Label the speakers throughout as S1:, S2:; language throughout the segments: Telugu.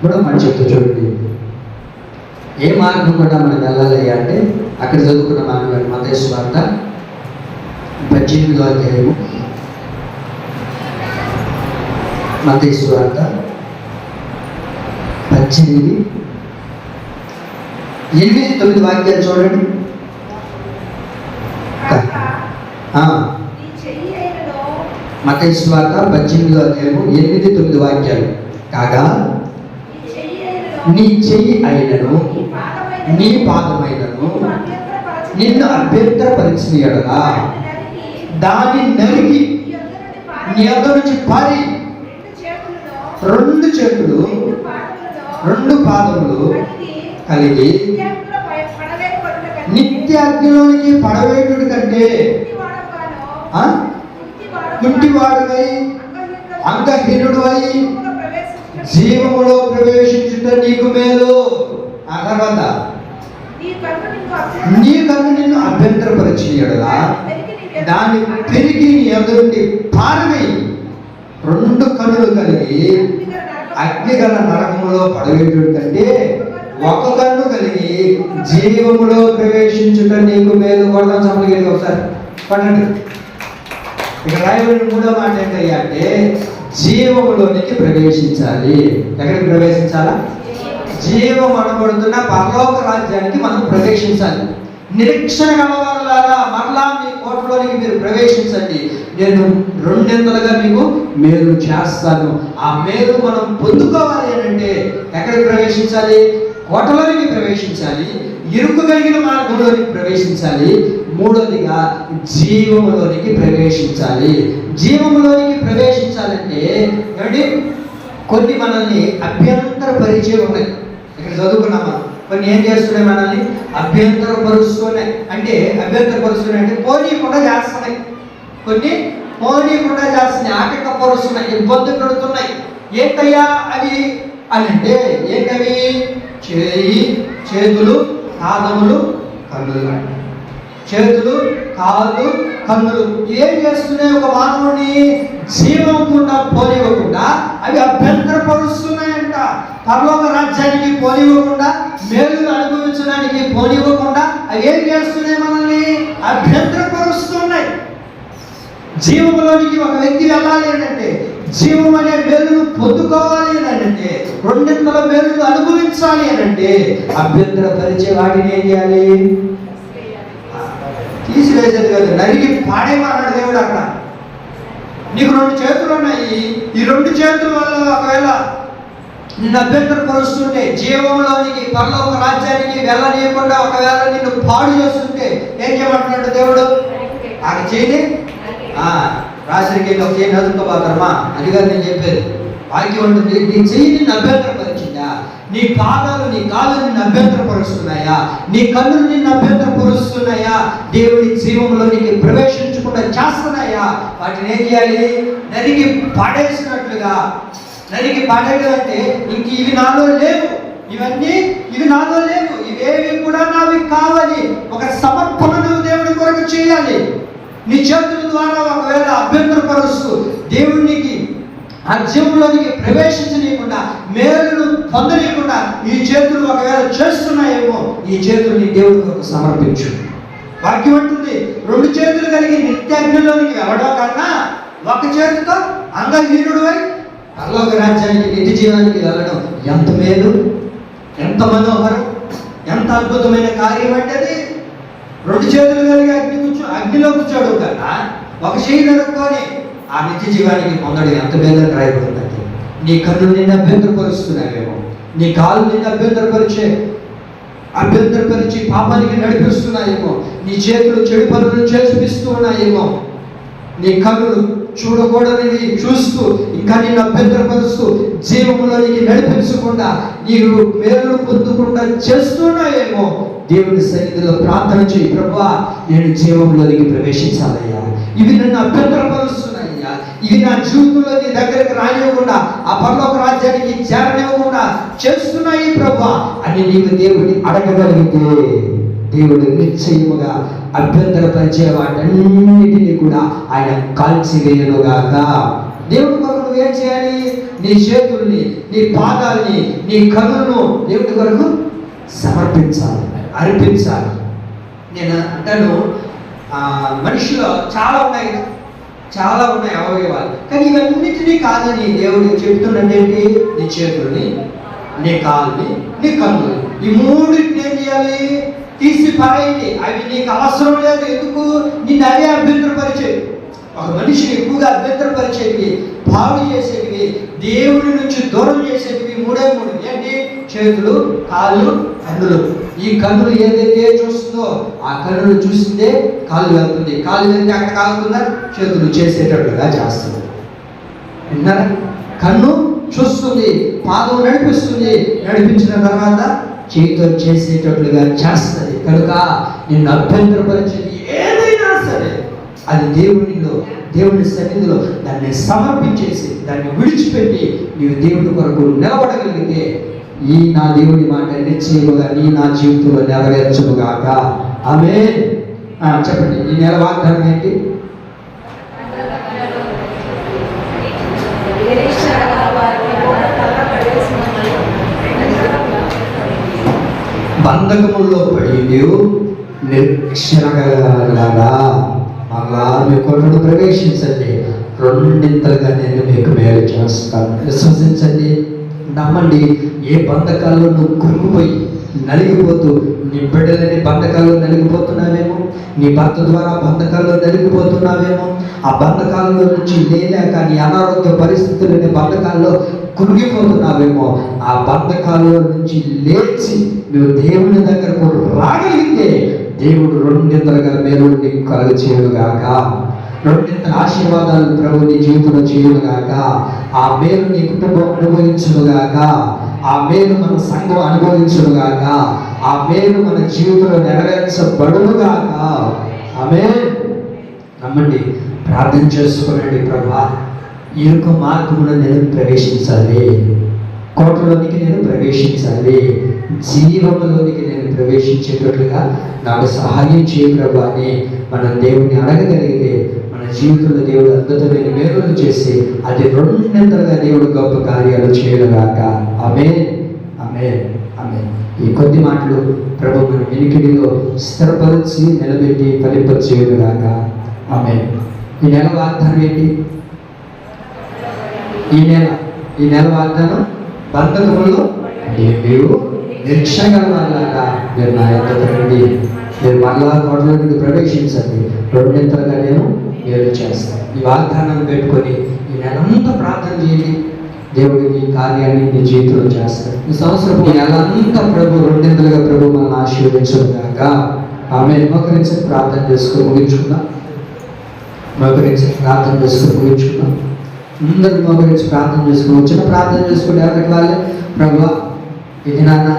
S1: ఇప్పుడు మనం చెప్తూ చూడండి. ఏ మార్గం కూడా మనం వెళ్ళాలి అంటే అక్కడ చదువుకున్న మార్గం మతేశ్వ వార్త పద్దెనిమిదో అధ్యాయము మతేశ్వ వార్త పద్దెనిమిది. ఎనిమిది తొమ్మిది వాక్యాలు చూడండి. ఆ, మతేశ్వ వార్త పద్దెనిమిదో అధ్యాయము ఎనిమిది తొమ్మిది వాక్యాలు. కాగా
S2: నీ చెయ్యి అయినను
S1: నీ
S2: పాదమైనను నిన్ను
S1: అభ్యంతరపరిచిన ఎడలా
S2: దాన్ని నరికి నీ యొద్ద నుండి
S1: అద్ద నుంచి పారి
S2: రెండు
S1: రెండు చేతులు
S2: రెండు
S1: పాదములు
S2: కలిగి
S1: నిత్య అగ్నిలోనికి పడవేయుడు కంటే
S2: కుంటివాడవుగాను, అంగహీనుడు
S1: అయి
S2: జీవములో ప్రవేశించుట
S1: నీకు మేలు. ఆ తర్వాత
S2: నీ కన్ను
S1: నిన్ను
S2: వ్యర్థ-
S1: దాన్ని పెరిగి నీ ఎదురుండి పారవేయి రెండు కన్నులు కలిగి అగ్నిగల నరకములో పడవేయుడు కంటే ఒక కన్ను కలిగి జీవములో ప్రవేశించుట నీకు మేలు. కొడదాం చెప్పగలిగి ఒకసారి. పడండి ఇక రాయబడిన మూడో మాట ఏంటయ్యా అంటే జీవములోనికి ప్రవేశించాలి. ఎక్కడికి ప్రవేశించాలా? జీవం అనబడుతున్న పరలోక రాజ్యానికి మనం ప్రవేశించాలి. నిరీక్షణ గలవారులారా మరలా మీ కోటలోనికి మీరు ప్రవేశించండి. నేను రెండింతలుగా మీకు మేలు చేస్తాను. ఆ మేలు మనం పొందుకోవాలి అంటే ఎక్కడికి ప్రవేశించాలి? కోటలోనికి ప్రవేశించాలి. ఇరుకు కలిగిన మార్గంలోనికి ప్రవేశించాలి. మూడోదిగా జీవములోనికి ప్రవేశించాలి. జీవములోనికి ప్రవేశించాలంటే ఏమండి? కొన్ని మనల్ని అభ్యంతర పరిచయం ఉన్నాయి. ఇక్కడ చదువుకున్నామా కొన్ని ఏం చేస్తున్నాయి మనల్ని? అభ్యంతర పరుస్తున్నాయి. అంటే అభ్యంతర పరుస్తున్నాయి అంటే పోనీయకుండా చేస్తున్నాయి కొన్ని పోనీయకుండా చేస్తున్నాయి ఆటంక పరుస్తున్నాయి. ఇబ్బంది పెడుతున్నాయి. ఏంటయ్యా అవి? అని అంటే ఏంటవి? చేయి చేతులు పాదములు కన్నులు చేతులు కాళ్ళు కన్నులు. ఏం చేస్తున్నాయి? ఒక మానవుని జీవకుండా పోనివ్వకుండా అవి అభ్యంతరపరుస్తున్నాయంట పరలోక రాజ్యానికి పోనివ్వకుండా మేలు అనుభవించడానికి పోనివ్వకుండా అవి ఏం చేస్తున్నాయి మనల్ని? అభ్యంతరపరుస్తున్నాయి జీవంలోనికి ఒక వ్యక్తి వెళ్ళాలి అంటే జీవం అనే మేలును పొందుకోవాలి అని అంటే రెండింతల మేలును అనుభవించాలి అని అంటే అభ్యంతరపరిచే వాటిని ఏం చేయాలి? తీసివేసేది కాదు నరిగి పాడేమన్నాడు దేవుడు అక్కడ. నీకు రెండు చేతులు ఉన్నాయి. ఈ రెండు చేతుల వల్ల ఒకవేళ నిన్ను అభ్యంతరపరుస్తుంటే జీవంలోనికి పరలోక రాజ్యానికి వెళ్ళనీయకుండా ఒకవేళ నిన్ను పాడు చేస్తుంటే ఏం చేయమంటున్నాడు దేవుడు? ఆ చేయని రాత్రికి ఒక చేయి నదుకోబోతారమ్మా అది కాదు నేను చెప్పేది. వాక్యం ఉంటుంది నీ చెయ్యి నిన్ను నీ పాదాలు నీ కాళ్ళు నిన్ను అభ్యంతరపరుస్తున్నాయా? నీ కన్నులు నిన్ను అభ్యంతరపరుస్తున్నాయా? దేవుని జీవంలో నీకు ప్రవేశించకుండా చేస్తున్నాయా? వాటిని ఏం చేయాలి? నరికి పడేసినట్లుగా నరికి పడేయడం ఇంక ఇవి నాలో లేవు. ఇవన్నీ ఇవి నాలో లేవు. ఇవేవి కూడా నావి కావాలి. ఒక సమర్పణను దేవుడి కొరకు చేయాలి. నీ చేతుల ద్వారా ఒకవేళ అభ్యంతరపరుస్తూ దేవునికి అర్జంలోనికి ప్రవేశించనీయకుండా మేలును పొందనీయకుండా ఈ చేతులు ఒకవేళ చేస్తున్నాయేమో ఈ చేతుల్ని దేవుడికి కొరకు సమర్పించు. వాక్యం అంటుంది రెండు చేతులు కలిగి నిత్యాగ్నిలోనికి వెళ్ళడం కన్నా ఒక చేతితో అంగహీనుడు అయి పర్లోక రాజ్యానికి నిత్య జీవానికి వెళ్ళడం ఎంత మేలు ఎంత మనోహరం ఎంత అద్భుతమైన కార్యం అంటే రెండు చేతులు కలిగి అగ్ని కూర్చో అగ్నిలో కూర్చోడు కదా. ఒక చేయి నరుక్కొని ఆ నిత్య జీవానికి పొందడం ఎంత మేలు రాయబడుతుంది నీ కన్ను నిన్ను అభ్యంతరపరుస్తున్నావేమో నీ కాలు నిన్ను అభ్యంతరపరిచే అభ్యంతరపరిచి పాపానికి నడిపిస్తున్నాయేమో. నీ చేతులు చెడు పనులు చేసిపిస్తూ ఉన్నాయేమో. నీ కన్నులు చూడకూడనివి చూస్తూ ఇంకా నేను అభ్యంతరపరుస్తూ జీవములోనికి నడిపించకుండా నీవు మేలు పొందకుండా చేస్తున్నాయేమో. దేవుని సన్నిధిలో ప్రార్థన చేయి ప్రభా నేను జీవంలోనికి ప్రవేశించాలయ్యా. ఇవి నన్ను అభ్యంతరపరుస్తున్నాయి. ఇది నా జీవితంలో నీ దగ్గరకు రానివ్వకుండా ఆ పరలోక రాజ్యానికి చేరనివ్వకుండా చేస్తున్నాయి ప్రభా. అని నీవు దేవుడిని అడగగలిగితే దేవుడు నిశ్చయముగా అభ్యంతరపరిచే వాటన్నిటిని కూడా ఆయన కాల్చివేయనుగాక దేవుడి కొరకు నువ్వేం చేయాలి? నీ చేతుల్ని నీ పాదాల్ని నీ కన్నులను దేవుడి కొరకు సమర్పించాలి అర్పించాలి. నేను అంటాను ఆ, మనిషిలో చాలా ఉన్నాయి. కదా చాలా ఉన్నాయి అవయవాలు. కానీ ఇవన్నిటినీ కాదని దేవుడు చెప్తున్నది ఏంటి నీ చేతుల్ని నీ కాల్ని నీ కన్నుని ఈ మూడింటిని ఏం చేయాలి? తీసి పడేయండి అవి నీకు అవసరం లేదు. ఎందుకు? నిన్ను అవే అభ్యంతరపరిచేవి ఒక మనిషిని ఎక్కువగా అభ్యంతరపరిచేవి పాడు చేసేవి దేవుడి నుంచి దూరం చేసేవి మూడే మూడు. ఏంటి? చేతులు కాళ్ళు కన్నులు. ఈ కన్నులు ఏదైతే చూస్తుందో ఆ కన్నులు చూసిందే కాలు వెళ్తుంది. కాలు వెళ్తే అక్కడ కాలుతుందా చేతులు చేసేటట్లుగా చేస్తుంది. విన్నారా? కన్ను చూస్తుంది పాదం నడిపిస్తుంది. నడిపించిన తర్వాత చేతితో చేసేటట్లుగా చేస్తుంది. కనుక నిన్ను అభ్యంతరపరిచేది ఏదైనా సరే అది దేవునిలో దేవుని సన్నిధిలో దాన్ని సమర్పించేసి దాన్ని విడిచిపెట్టి నీవు దేవుని కొరకు నిలబడగలిగితే ఈ నా దేవుని మాట నిశ్చయముగా నీ నా జీవితంలో నెరవేర్చుగాక ఆమె చెప్పండి ఈ నెల వాగ్దానం ఏంటి? బంధకముల్లో పడి నీవు మళ్ళా మీ కొరకు ప్రవేశించండి. రెండింతలుగా నేను మీకు మేలు చేస్తాను. విశ్వసించండి నమ్మండి. ఏ బంధకాల్లో నువ్వు కురుకుపోయి నలిగిపోతూ నీ బిడ్డలని బంధకాల్లో నలిగిపోతున్నావేమో? నీ భర్త ద్వారా బంధకాల్లో నలిగిపోతున్నావేమో? ఆ బంధకాలలో నుంచి లేలేక నీ అనారోగ్య పరిస్థితులని బంధకాల్లో కురిగిపోతున్నావేమో? ఆ బంధకాల నుంచి లేచి నువ్వు దేవుని దగ్గరకు రాగలిగితే దేవుడు రెండింతలుగా మేలు నీకు కలుగ చేయడుగాక రెండింతల ఆశీర్వాదాలు ప్రభు నీ జీవితంలో చేయడుగాక ఆ మేలు నీ కుటుంబం అనుభవించుగాక ఆ మేలు మన సంఘం అనుభవించుడుగాక ఆ మేలు మన జీవితంలో నెరవేర్చబడుగాక ఆమె నమ్మండి ప్రార్థన చేసుకోనండి ప్రభా. ఈ యొక్క మార్గంలో నేను ప్రవేశించాలి. కోటలోనికి నేను ప్రవేశించాలి. జీవంలోనికి నేను ప్రవేశించేటట్లుగా నాకు సహాయం చేయ ప్రభాని. మన మనం దేవుని అడగగలిగితే జీవితంలో దేవుడు అద్భుతమైన మేలులు చేసి అది రెండింతలుగా దేవుడు గొప్ప కార్యాలు చేయడగాక ఆమె ఆమె ఆమె ఈ కొద్ది మాటలు ప్రభు మన వినికిడిలో స్థిరపరిచి నిలబెట్టి ఫలింపచేయుడుగాక ఆమె ఈ నెల వాగ్దానం ఏంటి? ఈ నెల ఈ నెల వాగ్దానం బంధకములు మీరు నిరీక్షణ వాళ్ళగా మీరు నా యొక్క మీరు మళ్ళా కోటలోనికి ప్రవేశించండి. రెండింతలుగా నేను మేలు చేస్తాను ఈ వాగ్దానం పెట్టుకొని ఈ నెలంతా ప్రార్థన చేయండి. దేవుడు నీ కార్యాన్ని నీ జీవితంలో చేస్తాడు. ఈ సంవత్సరం నెలంతా ప్రభు రెండింతలుగా ప్రభు మనల్ని ఆశీర్వదించుగాక ఆమె మోకరించి ప్రార్థన చేసుకొని ముగించుకుందాం. మోకరించి ప్రార్థన చేసుకొని ముగించుకుందాం. అందరూ మోకరించి ప్రార్థన చేసుకుని వచ్చిన ప్రార్థన చేసుకుంటే ఎవరికి వాళ్ళే ప్రభు ఇది నాన్న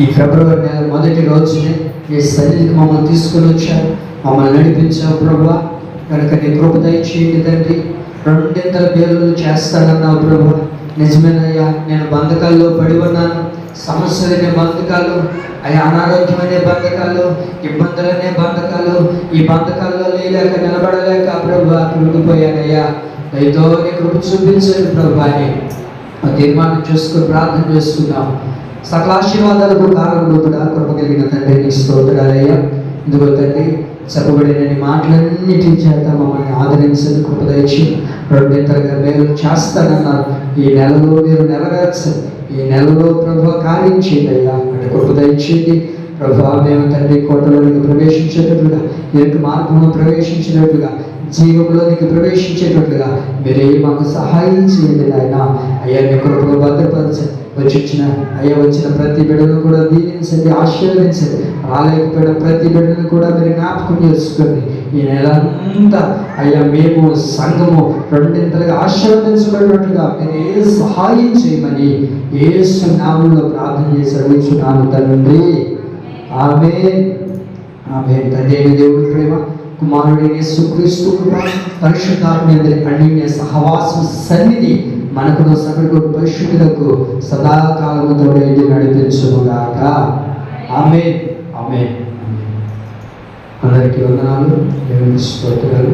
S1: ఈ ఫిబ్రవరి నెల మొదటి రోజునే ఈ సన్నిధికి మమ్మల్ని తీసుకొని వచ్చారు. మమ్మల్ని నడిపించావు ప్రభు. కనుక నీ కృప దయచేయండి తండ్రి. రెండింతల పేర్లు చేస్తానన్నావు ప్రభు. నిజమేనయ్యా నేను బంధకాల్లో పడి ఉన్నాను. సమస్యలనే బంధకాలు అయ్యా అనారోగ్యమనే బంధకాలు ఇబ్బందులనే బంధకాలు ఈ బంధకాల్లో లేలేక నిలబడలేక ప్రభు కృంగిపోయానయ్యా దయతో నీ కృప చూపించండి ప్రభు అని తీర్మానం చేసుకుని ప్రార్థన చేస్తున్నాం. సకలాశీర్వాదాలకు కారణం కూడా కృప కలిగిన తండ్రి నీ స్తోత్రాలయ్యా. ఇందుకో తండ్రి చెప్పబడిన మాటలన్నిటి చేత మమ్మల్ని ఆదరించండి కృప రెండింతలుగా మేలు చేస్తానన్నారు. ఈ నెలలో మీరు నెరవేర్చండి. ఈ నెలలో ప్రభు కార్యం చేయండి అయ్యా. అంటే కృప ప్రభు మేము తండ్రి కోటలోనికి ప్రవేశించేటట్లుగా ఎరుకు మార్గంలో ప్రవేశించినట్లుగా జీవంలోనికి ప్రవేశించేటట్లుగా మీరే మాకు సహాయం చేయండి ఆయన అయ్యా మీ కృపలో భద్రపరచండి. వచ్చిన అయ్యా వచ్చిన ప్రతి బిడ్డను కూడా దీవించండి ఆశీర్వదించండి. రాలేకపోయిన ప్రతి బిడ్డను కూడా మీరు జ్ఞాపకం చేసుకోండి. ఈ నెల అంతా అయ్యా మేము సంఘము రెండింతలుగా ఆశీర్వదించబడినట్లుగా మీరు ఏ సహాయం చేయమని ఏ నామంలో ప్రార్థన చేసి అడుగుతున్నాను తండ్రి. ఆమె ఆమె తండ్రి అయిన దేవుడి ప్రేమ కుమారుడిని సుక్రీస్తు కృప పరిశుద్ధాత్మ అన్య సహవాసం సన్నిధి మనకు సకల పరిశుద్ధులకు సదాకాలము తోడేది నడిపించుగాక ఆమె ఆమె అందరికీ వందనాలు దేవుని స్తోత్రాలు.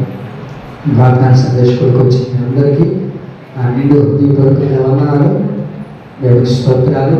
S1: ప్రార్థన సందేశకులకు వచ్చిన అందరికీ ఆ నిండు దీపకు వందనాలు దేవుని స్తోత్రాలు.